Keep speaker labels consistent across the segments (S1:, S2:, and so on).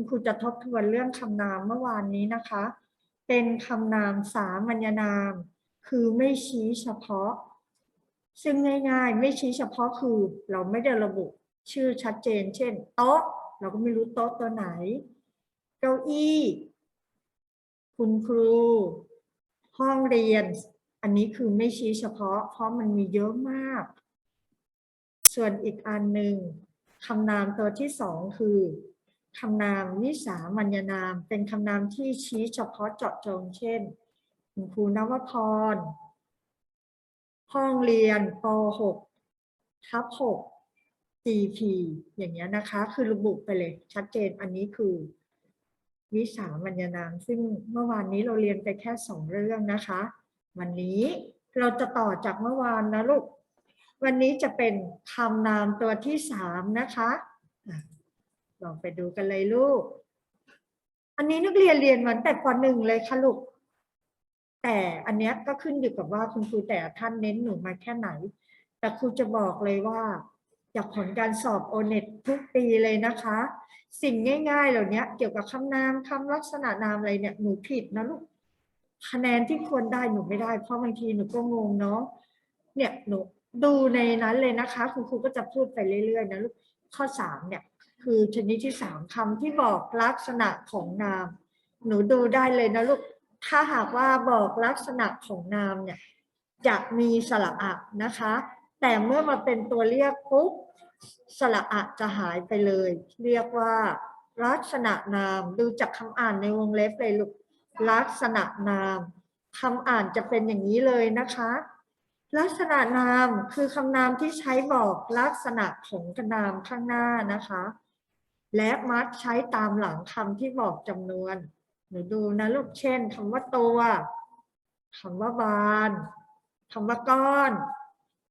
S1: คุณครูจะทบทวนเรื่องคำนามเมื่อวานนี้นะคะ เป็นคำนามสามัญนาม คือไม่ชี้เฉพาะ ซึ่งง่าย ๆ ไม่ชี้เฉพาะคือ เราไม่ได้ระบุชื่อชัดเจน เช่น โต๊ะ เราก็ไม่รู้โต๊ะตัวไหน เก้าอี้ คุณครู ห้องเรียน อันนี้คือไม่ชี้เฉพาะ เพราะมันมีเยอะมาก ส่วนอีกอันหนึ่งคำนามตัวที่สองคือ คำนามวิสามัญนาม เป็นคำนามที่ชี้เฉพาะเจาะจง เช่นคุณครูนวพร ห้องเรียนป .6 ทับ6 GP อย่างเงี้ยนะคะ คือระบุไปเลย ชัดเจนอันนี้คือวิสามัญนาม ซึ่งเมื่อวานนี้เราเรียนไปแค่สองเรื่องนะคะ วันนี้เราจะต่อจากเมื่อวานนะลูก วันนี้จะเป็นคำนามตัวที่สามนะคะอะ ลองไปดูกันเลยลูก อันนี้นักเรียนเรียนมันแต่ปหนึ่งเลยค่ะลูก แต่อันเนี้ยก็ขึ้นอยู่กับว่าคุณครูแต่ท่านเน้นหนูมาแค่ไหน แต่ครูจะบอกเลยว่าจากผลการสอบโอเน็ตทุกปีเลยนะคะ สิ่งง่าย ๆ เหล่านี้เกี่ยวกับคำนามคำลักษณะนามอะไรเนี่ยหนูผิดนะลูกคะแนนที่ควรได้หนูไม่ได้ เพราะบางทีหนูก็งงเนาะเนี่ยหนูดูในนั้นเลยนะคะ คุณครูก็จะพูดไปเรื่อยๆนะลูกข้อสามเนี่ย คือชนิดที่สามคำที่บอกลักษณะของนาม หนูดูได้เลยนะลูก ถ้าหากว่าบอกลักษณะของนามเนี่ยจะมีสระอะนะคะ แต่เมื่อมาเป็นตัวเรียกปุ๊บสระอะจะหายไปเลย เรียกว่าลักษณะนามดูจากคำอ่านในวงเล็บเลยลูกลักษณะนามคำอ่านจะเป็นอย่างนี้เลยนะคะ ลักษณะนามคือคำนามที่ใช้บอกลักษณะของนามข้างหน้านะคะ และมักใช้ตามหลังคำที่บอกจำนวนหนูดูนะลูกเช่นคำว่าตัวคำว่าบานคำว่าก้อน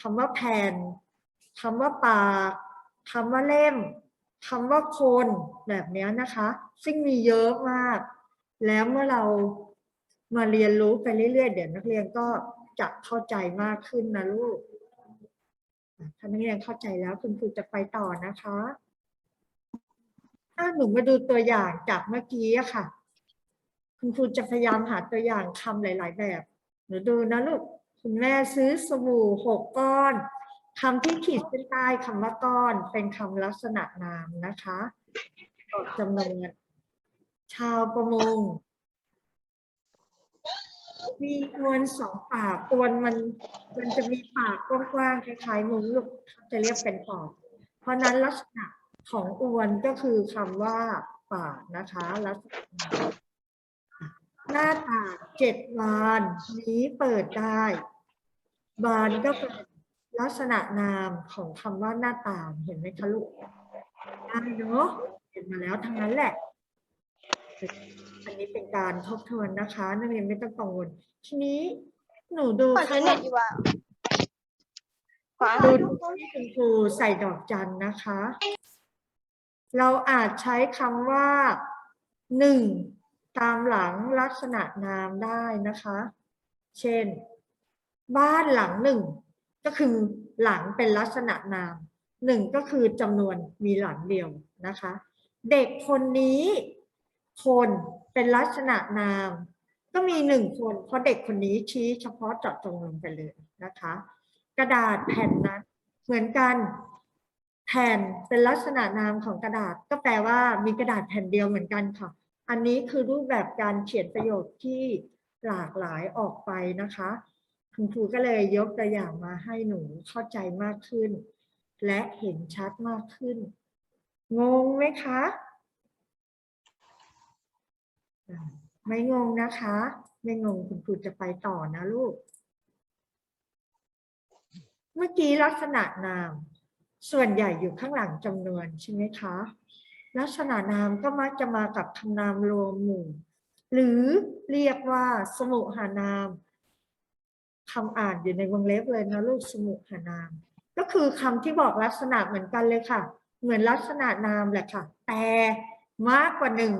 S1: คำว่าแผ่นคำว่าปากคำว่าเล่มคำว่าคนแบบนี้นะคะ ซึ่งมีเยอะมาก แล้วเมื่อเรามาเรียนรู้ไปเรื่อยๆ เดี๋ยวนักเรียนก็จะเข้าใจมากขึ้นนะลูกถ้านักเรียนเข้าใจแล้วคุณครูจะไปต่อนะคะ ถ้าหนูมาดูตัวอย่างจากเมื่อกี้อะค่ะ คุณครูจะพยายามหาตัวอย่างคำหลาย ๆ แบบ หนูดูนะลูกคุณแม่ซื้อสบู่หกก้อนคำที่ขีดเส้นใต้คำว่าก้อน เป็นคำลักษณะนามนะคะบอกจำนวนชาวประมง มีอวนสองปากอวนมัน มันจะมีปากกว้างๆคล้ายๆมุ้งลูกเขาจะเรียกเป็นปอกเพราะฉะนั้นลักษณะ ของอวนก็คือคำว่าปากนะคะลักษณะนามหน้าต่างเจ็ดบานนี้เปิดได้ บานก็เป็นลักษณะนามของคำว่าหน้าต่างเห็นไหมคะลูกได้เนาะเห็นมาแล้วทั้งนั้นแหละ อันนี้เป็นการทบทวนนะคะนักเรียนไม่ต้องกังวลทีนี้หนูดู
S2: ขอ
S1: ข้าง
S2: เน็ตดีกว่าขอ
S1: ดูที่คุณครูใส่ดอกจันนะคะ เราอาจใช้คำว่าหนึ่งตามหลังลักษณะนามได้นะคะ เช่น บ้านหลังหนึ่งก็คือหลังเป็นลักษณะนามหนึ่งก็คือจำนวนมีหลังเดียวนะคะ เด็กคนนี้ คนเป็นลักษณะนาม ก็มีหนึ่งคนเพราะเด็กคนนี้ชี้เฉพาะเจาะจงลงไปเลยนะคะ กระดาษแผ่นนั้นเหมือนกัน แผ่นเป็นลักษณะนามของกระดาษ ก็แปลว่ามีกระดาษแผ่นเดียวเหมือนกันค่ะ อันนี้คือรูปแบบการเขียนประโยคที่หลากหลายออกไปนะคะคุณครูก็เลยยกตัวอย่างมาให้หนูเข้าใจมากขึ้น และเห็นชัดมากขึ้น งงไหมคะ ไม่งงนะคะ ไม่งงคุณครูจะไปต่อนะลูก เมื่อกี้ลักษณะนาม ส่วนใหญ่อยู่ข้างหลังจำนวนใช่ไหมคะ ลักษณะนามก็มักจะมากับคำนามรวมหมู่ หรือเรียกว่าสมุหานามคำอ่านอยู่ในวงเล็บเลยนะลูกสมุหานาม ก็คือคำที่บอกลักษณะเหมือนกันเลยค่ะ เหมือนลักษณะนามแหละค่ะ แต่มากกว่าหนึ่ง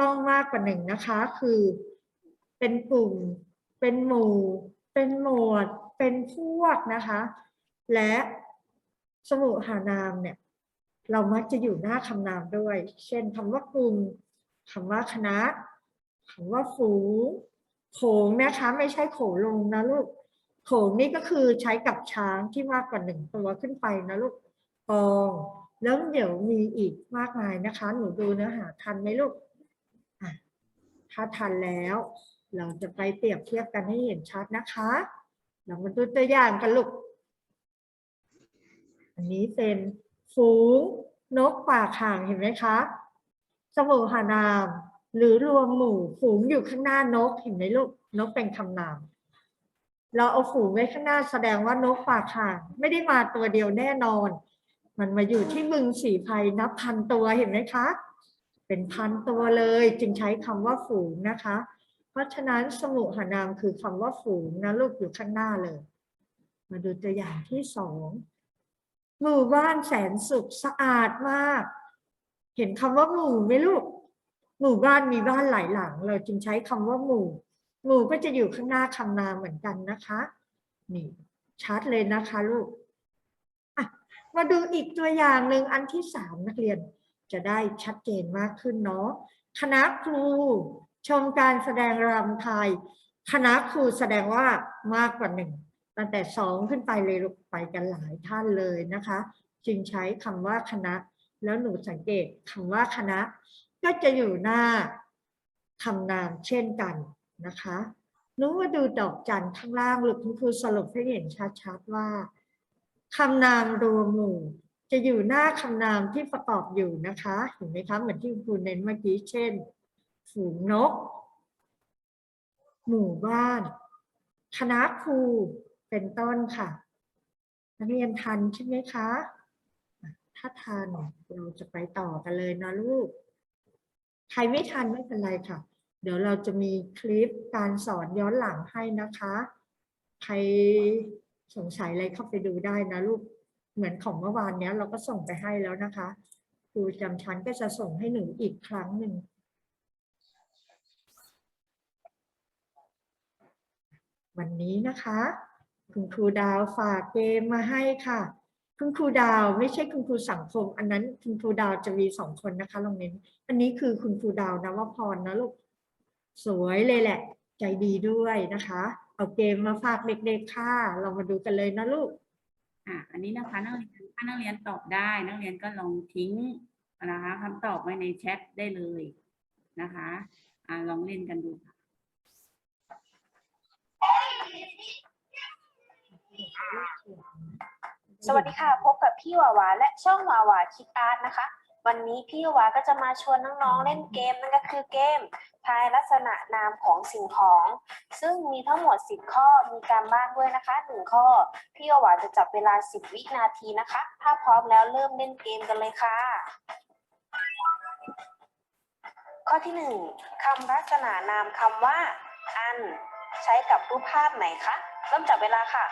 S1: ต้องมากกว่าหนึ่งนะคะ คือเป็นกลุ่ม เป็นหมู่ เป็นหมวด เป็นพวกนะคะ และสมุหานามเนี่ย เรามักจะอยู่หน้าคำนามด้วย เช่นคำว่ากลุ่มคำว่าคณะคำว่าฝูงโขงนะคะ ไม่ใช่โขลงนะลูกโขงนี่ก็คือใช้กับช้างที่มากกว่าหนึ่งตัวขึ้นไปนะลูกกองแล้วเดี๋ยวมีอีกมากมายนะคะ หนูดูเนื้อหาทันไหมลูกถ้าทันแล้ว เราจะไปเปรียบเทียบกันให้เห็นชัดนะคะ เรามาดูตัวอย่างกันลูก อันนี้เป็นฝูงนกป่าข่างเห็นไหมคะ สมุหานาม หรือรวมหมู่ฝูงอยู่ข้างหน้านกเห็นไหมลูกนกเป็นคำนาม เราเอาฝูงไว้ข้างหน้าแสดงว่านกป่าข่างไม่ได้มาตัวเดียวแน่นอน มันมาอยู่ที่บึงสีไพรนับพันตัวเห็นไหมคะ เป็นพันตัวเลยจึงใช้คำว่าฝูงนะคะ เพราะฉะนั้นสมุหานามคือคำว่าฝูงนะลูกอยู่ข้างหน้าเลย มาดูตัวอย่างที่สอง หมู่บ้านแสนสุขสะอาดมาก เห็นคำว่าหมู่ไหมลูก หมู่บ้านมีบ้านหลายหลัง เราจึงใช้คำว่าหมู่ หมู่ก็จะอยู่ข้างหน้าคำนามเหมือนกันนะคะ นี่ชัดเลยนะคะลูกมาดูอีกตัวอย่างหนึ่งอันที่สามนักเรียนจะได้ชัดเจนมากขึ้นเนาะคณะครู ชมการแสดงรำไทย คณะครูแสดงว่ามากกว่าหนึ่ง ตั้งแต่สองขึ้นไปเลยลูกไปกันหลายท่านเลยนะคะ จึงใช้คำว่าคณะ แล้วหนูสังเกตคำว่าคณะ ก็จะอยู่หน้าคำนามเช่นกันนะคะหนูมาดูดอกจันข้างล่างลูกคุณครูสรุปให้เห็นชัดๆว่าคำนามรวมหมู่จะอยู่หน้าคำนามที่ประกอบอยู่นะคะเห็นไหมคะเหมือนที่คุณครูเน้นเมื่อกี้เช่น ฝูงนก หมู่บ้าน คณะครู เป็นต้นค่ะ นักเรียนทันใช่ไหมคะอะถ้าทันเราจะไปต่อกันเลยนะลูก ใครไม่ทันไม่เป็นไรค่ะ เดี๋ยวเราจะมีคลิปการสอนย้อนหลังให้นะคะ ใครสงสัยอะไรเข้าไปดูได้นะลูก เหมือนของเมื่อวานเนี้ย เราก็ส่งไปให้แล้วนะคะครูจำชั้นก็จะส่งให้หนูอีกครั้งหนึ่งวันนี้นะคะ คุณครูดาวฝากเกมมาให้ค่ะ คุณครูดาวไม่ใช่คุณครูสังคม อันนั้นคุณครูดาวจะมีสองคนนะคะลองเน้น อันนี้คือคุณครูดาวนวพรนะลูกสวยเลยแหละ ใจดีด้วยนะคะ เอาเกมมาฝากเด็กๆค่ะเรามาดูกันเลยนะลูก
S3: อะอันนี้นะคะนักเรียนถ้านักเรียนตอบได้ นักเรียนก็ลองทิ้งนะคะคำตอบไว้ในแชทได้เลยนะคะอะลองเล่นกันดูค่ะ
S2: สวัสดีค่ะ พบกับพี่วาวาและช่องวาวาคิดอาร์ตนะคะ วันนี้พี่วาวาก็จะมาชวนน้องๆเล่นเกมนั่นก็คือเกมทายลักษณะนามของสิ่งของ ซึ่งมีทั้งหมด 10 ข้อมีการบ้านด้วยนะคะ1ข้อ พี่วาวาจะจับเวลา 10 วินาทีนะคะ ถ้าพร้อมแล้วเริ่มเล่นเกมกันเลยค่ะ ข้อที่ 1คำลักษณะนามคำว่า อัน ใช้กับรูปภาพไหนคะเริ่มจับเวลาค่ะ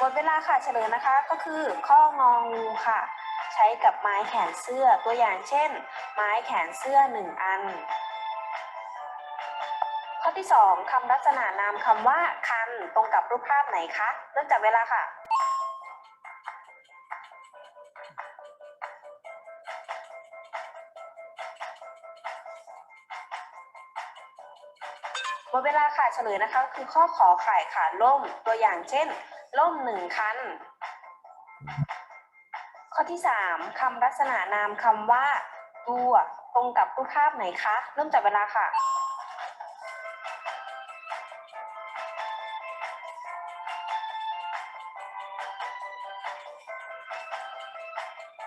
S2: หมดเวลาค่ะเฉลยนะคะก็คือข้ององูค่ะ ใช้กับไม้แขนเสื้อตัวอย่างเช่น ไม้แขนเสื้อหนึ่งอัน ข้อที่สองคำลักษณะนามคำว่า คันตรงกับรูปภาพไหนคะเริ่มจากเวลาค่ะหมดเวลาค่ะเฉลยนะคะ คือข้อขอไข่ค่ะล่มตัวอย่างเช่น ล่มหนึ่งคัน ข้อที่สามคำลักษณะนามคำว่าตัวตรงกับรูปภาพไหนคะ เริ่มจากเวลาค่ะ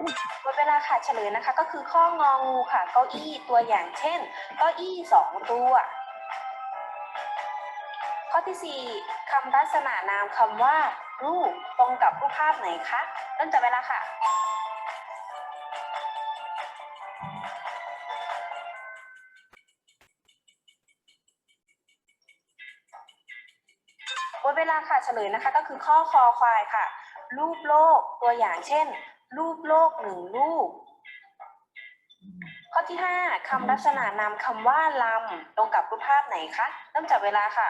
S2: หมดเวลาค่ะเฉลยนะคะ ก็คือข้ององูค่ะ เก้าอี้ตัวอย่างเช่น เก้าอี้สองตัว ที่ 4คำลักษณะนามคำว่ารูปตรงกับรูปภาพไหนคะเริ่มจากเวลาค่ะ หมดเวลาค่ะเฉลยนะคะก็คือข้อคอควายค่ะ รูปโลกตัวอย่างเช่น รูปโลกหนึ่งรูปข้อที่ 5คำลักษณะนามคำว่าลำตรงกับรูปภาพไหนคะเริ่มจับเวลาค่ะ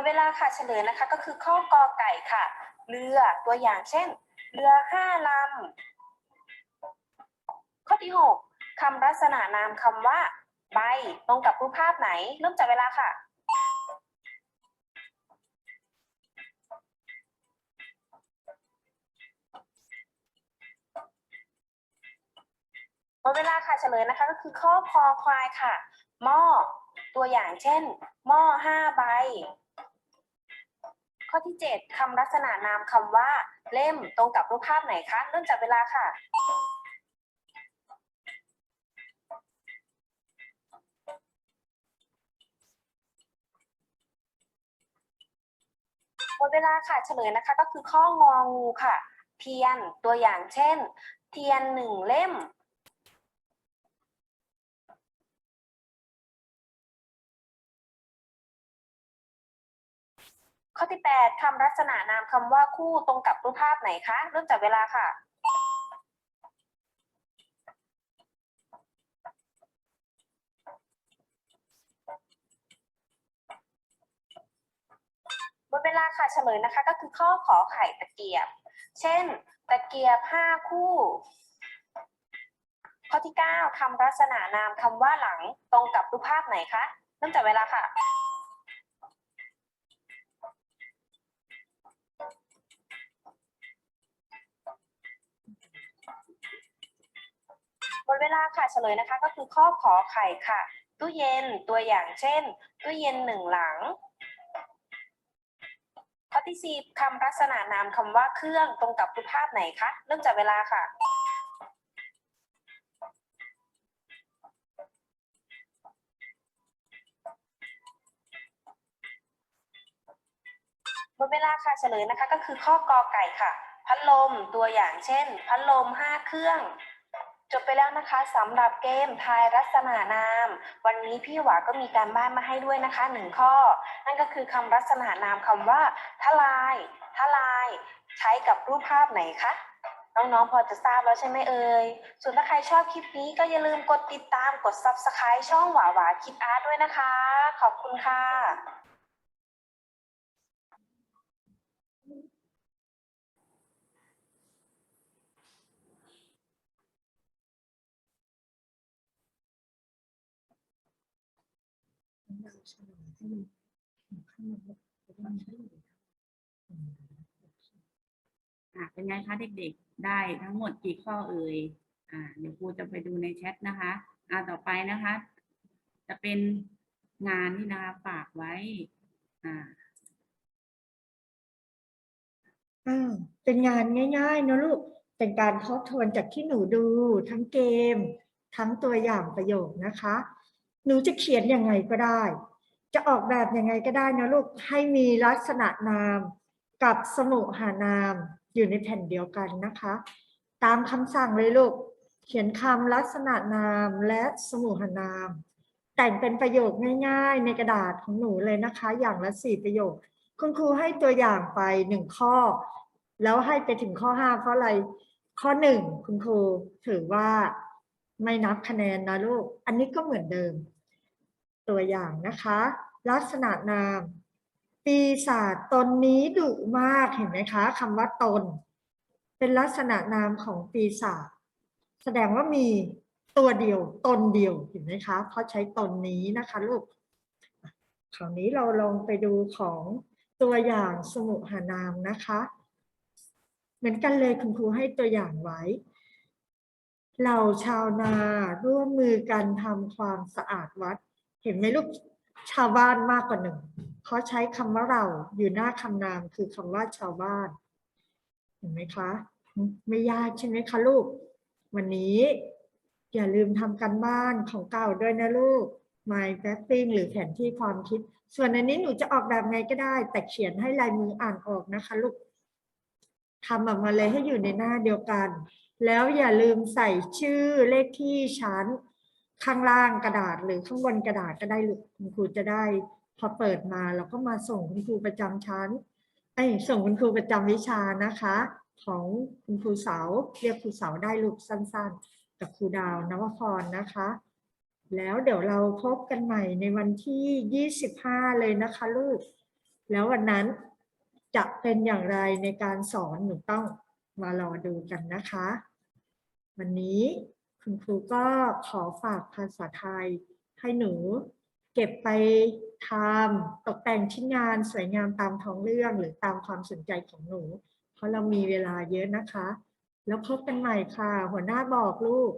S2: ดเวลาค่ะเฉลยนะคะ ก็คือข้อกอไก่ค่ะ เรือตัวอย่างเช่น เรือห้าลำ ข้อที่หกคำลักษณะนามคำว่า ใบตรงกับรูปภาพไหน เริ่มจากเวลาค่ะ หมดเวลาค่ะเฉลยนะคะ ก็คือข้อคอควายค่ะหม้อตัวอย่างเช่นหม้อห้าใบ ข้อที่ 7คำลักษณะนามคำว่าเล่มตรงกับรูปภาพไหนคะ เริ่มจากเวลาค่ะ หมดเวลาค่ะเฉลยนะคะก็คือข้ององูค่ะ เทียนตัวอย่างเช่น เทียนหนึ่งเล่ม ข้อที่ 8คำลักษณะนามคำว่าคู่ตรงกับรูปภาพไหนคะ เริ่มจากเวลาค่ะ หมดเวลาค่ะเฉลยนะคะ ก็คือข้อขอไข่ตะเกียบ เช่น ตะเกียบห้าคู่ ข้อที่ 9คำลักษณะนามคำว่าหลังตรงกับรูปภาพไหนคะ เริ่มจากเวลาค่ะ มดเวลาค่ะเฉลยนะคะ ก็คือข้อขอไข่ค่ะ ตู้เย็นตัวอย่างเช่น ตู้เย็นหนึ่งหลังข้อที่สี่คำลักษณะนามคำว่าเครื่องตรงกับรูปภาพไหนคะเริ่มจากเวลาค่ะหมดเวลาค่ะเฉลยนะคะ ก็คือข้อกอไก่ค่ะ พัดลมตัวอย่างเช่น พัดลมห้าเครื่อง จบไปแล้วนะคะสำหรับเกมทายลักษณะนาม วันนี้พี่หวาก็มีการบ้านมาให้ด้วยนะคะหนึ่งข้อ นั่นก็คือคำลักษณะนามคำว่าทลายทลาย ใช้กับรูปภาพไหนคะน้องๆ พอจะทราบแล้วใช่ไหมเอ่ย ส่วนถ้าใครชอบคลิปนี้ก็อย่าลืมกดติดตามกด subscribe ช่องหวาหวาคิดอาร์ตด้วยนะคะ ขอบคุณค่ะ
S1: เราเฉลยให้มันข้างในจะได้ไม่เหลือ
S3: อะเป็นไงคะเด็กๆ ได้ทั้งหมดกี่ข้อเอ่ยอ่าเดี๋ยวครูจะไปดูในแชทนะคะอ่าต่อไปนะคะ จะเป็นงานที่นะคะฝากไว้อ่า
S1: อ่าเป็นงานง่ายๆนะลูกเป็นการทบทวนจากที่หนูดูทั้งเกม ทั้งตัวอย่างประโยคนะคะ หนูจะเขียนยังไงก็ได้ จะออกแบบยังไงก็ได้นะลูกให้มีลักษณะนามกับสมุหานามอยู่ในแผ่นเดียวกันนะคะ ตามคำสั่งเลยลูก เขียนคำลักษณะนามและสมุหานาม แต่งเป็นประโยคง่ายๆ ในกระดาษของหนูเลยนะคะ อย่างละสี่ประโยค คุณครูให้ตัวอย่างไปหนึ่งข้อ แล้วให้ไปถึงข้อห้าเพราะอะไร ข้อหนึ่งคุณครูถือว่า ไม่นับคะแนนนะลูก อันนี้ก็เหมือนเดิม ตัวอย่างนะคะ ลักษณะนาม ปีศาจตนนี้ดุมากเห็นไหมคะคำว่าตน เป็นลักษณะนามของปีศาจแสดงว่ามีตัวเดียวตนเดียวเห็นไหมคะเพราะใช้ตนนี้นะคะลูกคราวนี้เราลองไปดูของตัวอย่างสมุหานามนะคะ เหมือนกันเลยคุณครูให้ตัวอย่างไว้ เหล่าชาวนาร่วมมือกันทำความสะอาดวัด เห็นไหมลูกชาวบ้านมากกว่าหนึ่งเขาใช้คำว่าเราอยู่หน้าคำนามคือคำว่าชาวบ้าน เห็นไหมคะ ไม่ยากใช่ไหมคะลูก วันนี้ อย่าลืมทำกันบ้านของเก่าด้วยนะลูก My Mapping หรือแผนที่ความคิด ส่วนอันนี้หนูจะออกแบบไงก็ได้ แต่เขียนให้ลายมืออ่านออกนะคะลูก ทำออกมาเลยให้อยู่ในหน้าเดียวกัน แล้วอย่าลืมใส่ชื่อเลขที่ชั้นข้างล่างกระดาษหรือข้างบนกระดาษก็ได้ลูกคุณครูจะได้พอเปิดมาเราก็มาส่งคุณครูประจำชั้นเอ้ส่งคุณครูประจำวิชานะคะ ของคุณครูเสาเรียกครูเสาได้ลูกสั้นๆกับครูดาวนวพรนะคะ แล้วเดี๋ยวเราพบกันใหม่ในวันที่ 25 เลยนะคะลูก แล้ววันนั้น จะเป็นอย่างไรในการสอนหนูต้องมารอดูกันนะคะ วันนี้คุณครูก็ขอฝากภาษาไทยให้หนูเก็บไปทำตกแต่งชิ้นงานสวยงามตามท้องเรื่องหรือตามความสนใจของหนู เพราะเรามีเวลาเยอะนะคะ แล้วพบกันใหม่ค่ะ หัวหน้าบอกลูก